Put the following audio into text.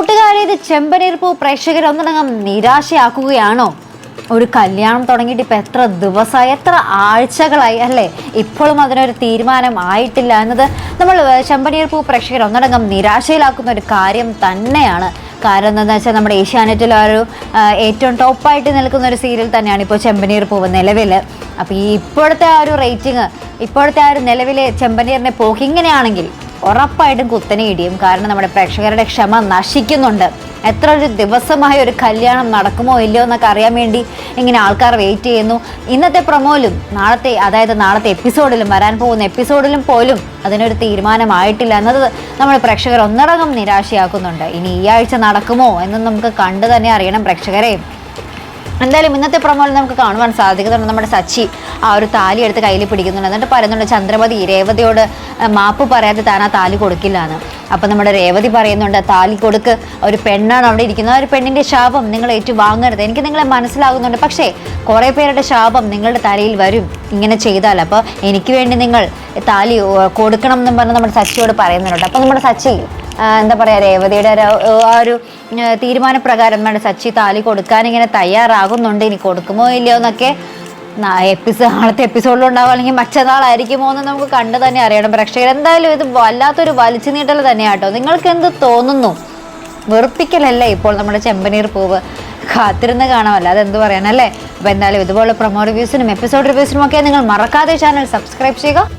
കൂട്ടുകാരെ ഇത് ചെമ്പനീർപ്പ് പ്രേക്ഷകർ ഒന്നടങ്കം നിരാശയാക്കുകയാണോ? ഒരു കല്യാണം തുടങ്ങിയിട്ട് ഇപ്പം എത്ര ദിവസമായി എത്ര ആഴ്ചകളായി അല്ലേ? ഇപ്പോഴും അതിനൊരു തീരുമാനം ആയിട്ടില്ല എന്നത് നമ്മൾ ചെമ്പനീർപ്പ് പ്രേക്ഷകർ ഒന്നടങ്കം നിരാശയിലാക്കുന്ന ഒരു കാര്യം തന്നെയാണ്. കാരണം എന്താണെന്ന് വെച്ചാൽ നമ്മുടെ ഏഷ്യാനെറ്റിൽ ഒരു ഏറ്റവും ടോപ്പായിട്ട് നിൽക്കുന്ന ഒരു സീരിയൽ തന്നെയാണ് ഇപ്പോൾ ചെമ്പനീർ പൂവ് നിലവിൽ. അപ്പോൾ ഈ ഇപ്പോഴത്തെ ആ ഒരു റേറ്റിംഗ് ഇപ്പോഴത്തെ ആ ഒരു നിലവിലെ ചെമ്പനീറിന്റെ പോക്ക് ഇങ്ങനെയാണെങ്കിൽ ഉറപ്പായിട്ടും കുത്തനെ ഇടിയും. കാരണം നമ്മുടെ പ്രേക്ഷകരുടെ ക്ഷമ നശിക്കുന്നുണ്ട്. എത്ര ഒരു ദിവസമായ ഒരു കല്യാണം നടക്കുമോ ഇല്ലയോ എന്നൊക്കെ അറിയാൻ വേണ്ടി ഇങ്ങനെ ആൾക്കാർ വെയിറ്റ് ചെയ്യുന്നു. ഇന്നത്തെ പ്രൊമോയിലും നാളത്തെ അതായത് നാളത്തെ എപ്പിസോഡിലും വരാൻ പോകുന്ന എപ്പിസോഡിലും പോലും അതിനൊരു തീരുമാനമായിട്ടില്ല എന്നത് നമ്മൾ പ്രേക്ഷകർ ഒന്നടങ്കം നിരാശയാക്കുന്നുണ്ട്. ഇനി ഈ ആഴ്ച നടക്കുമോ എന്ന് നമുക്ക് കണ്ടു തന്നെ അറിയണം പ്രേക്ഷകരെ. എന്തായാലും ഇന്നത്തെ പ്രൊമോയിൽ നമുക്ക് കാണുവാൻ സാധിക്കുന്നുണ്ട് നമ്മുടെ സച്ചി. ആ ഒരു താലി എടുത്ത് കയ്യിൽ പിടിക്കുന്നുണ്ട്. എന്നിട്ട് പറയുന്നുണ്ട് ചന്ദ്രമതി രേവതിയോട് മാപ്പ് പറയാതെ താൻ ആ താലി കൊടുക്കില്ല എന്ന് അപ്പം നമ്മുടെ രേവതി പറയുന്നുണ്ട് താലി കൊടുക്ക്. ഒരു പെണ്ണാണ് അവിടെ ഇരിക്കുന്നത്. ഒരു പെണ്ണിന്റെ ശാപം നിങ്ങൾ ഏറ്റു വാങ്ങരുത് എനിക്ക് നിങ്ങളെ മനസ്സിലാകുന്നുണ്ട് പക്ഷേ കുറേ പേരുടെ ശാപം നിങ്ങളുടെ തലയിൽ വരും. ഇങ്ങനെ ചെയ്താൽ അപ്പോൾ എനിക്ക് വേണ്ടി നിങ്ങൾ താലി കൊടുക്കണം എന്നും പറഞ്ഞ് നമ്മുടെ സച്ചിയോട് പറയുന്നുണ്ട്. അപ്പോൾ നമ്മുടെ സച്ചി എന്താ പറയുക രേവതിയുടെ ആ ഒരു തീരുമാനപ്രകാരം നമ്മുടെ സച്ചി താലി കൊടുക്കാൻ ഇങ്ങനെ തയ്യാറാകുന്നുണ്ട്? ഇനി കൊടുക്കുമോ ഇല്ലയോ എന്നൊക്കെ എപ്പിസോഡ് നാളത്തെ എപ്പിസോഡിൽ ഉണ്ടാവുക. അല്ലെങ്കിൽ മറ്റന്നാളായിരിക്കുമോ എന്ന് നമുക്ക് കണ്ടു തന്നെ അറിയണം. പ്രേക്ഷകർ എന്തായാലും ഇത് വല്ലാത്തൊരു വലിച്ചു നീട്ടൽ തന്നെയാട്ടോ നിങ്ങൾക്ക് എന്ത് തോന്നുന്നു? വെറുപ്പിക്കലല്ലേ ഇപ്പോൾ നമ്മുടെ ചെമ്പനീർ പൂവ് കാത്തിരുന്ന് കാണാമല്ല അതെന്ത് പറയാനല്ലേ? അപ്പോൾ എന്തായാലും ഇതുപോലെ പ്രൊമോ റിവ്യൂസിനും എപ്പിസോഡ് റിവ്യൂസിനും ഒക്കെ നിങ്ങൾ മറക്കാതെ ചാനൽ സബ്സ്ക്രൈബ് ചെയ്യുക.